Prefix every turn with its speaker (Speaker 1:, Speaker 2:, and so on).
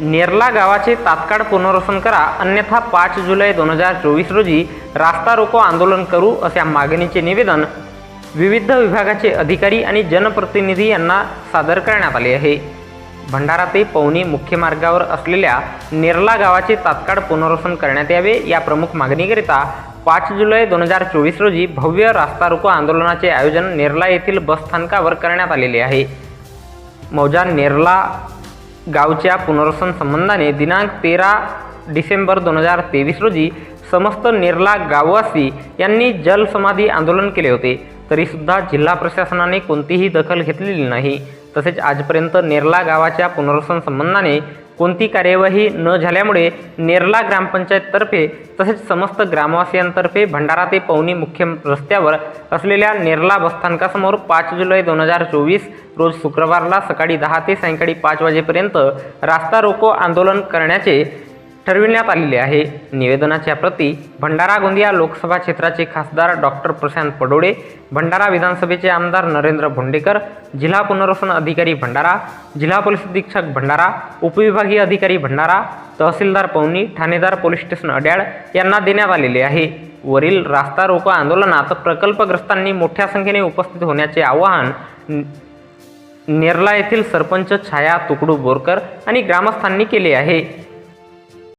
Speaker 1: नेरला गावाचे तात्काळ पुनर्वसन करा. अन्यथा पाच जुलै दोन हजार चोवीस रोजी रास्ता रोको आंदोलन करू अशा मागणीचे निवेदन विविध विभागाचे अधिकारी आणि जनप्रतिनिधी यांना सादर करण्यात आले आहे. भंडारा ते पवनी मुख्य मार्गावर असलेल्या नेरला गावाचे तात्काळ पुनर्वसन करण्यात यावे या प्रमुख मागणीकरिता पाच जुलै दोन हजार चोवीस रोजी भव्य रास्ता रोको आंदोलनाचे आयोजन नेरला येथील बसस्थानकावर करण्यात आलेले आहे. मौजा नेरला गावच्या पुनर्वसन संबंधाने दिनांक तेरा डिसेंबर दोन हजार तेवीस रोजी समस्त नेरला गाववासी यांनी जलसमाधी आंदोलन केले होते. तरीसुद्धा जिल्हा प्रशासनाने कोणतीही दखल घेतलेली नाही. तसेच आजपर्यंत नेरला गावाच्या पुनर्वसन संबंधाने कोणती कार्यवाही न झाल्यामुळे नेरला ग्रामपंचायततर्फे तसेच समस्त ग्रामवासियांतर्फे भंडारा ते पवनी मुख्य रस्त्यावर असलेल्या नेरला बसस्थानकासमोर पाच जुलै दोन हजार चोवीस रोज शुक्रवारला सकाळी दहा ते सायंकाळी पाच वाजेपर्यंत रास्ता रोको आंदोलन करण्याचे ठरविण्यात आलेले आहे. निवेदनाच्या प्रती भंडारा गोंदिया लोकसभा क्षेत्राचे खासदार डॉक्टर प्रशांत पडोळे भंडारा विधानसभेचे आमदार नरेंद्र भोंडेकर जिल्हा पुनर्वसन अधिकारी भंडारा जिल्हा पोलीस अधीक्षक भंडारा उपविभागीय अधिकारी भंडारा तहसीलदार पवनी ठाणेदार पोलीस स्टेशन अड्याळ यांना देण्यात आलेले आहे. वरील रास्ता रोको आंदोलनात प्रकल्पग्रस्तांनी मोठ्या संख्येने उपस्थित होण्याचे आवाहन नेरला येथील सरपंच छाया तुकडू बोरकर आणि ग्रामस्थांनी केले आहे.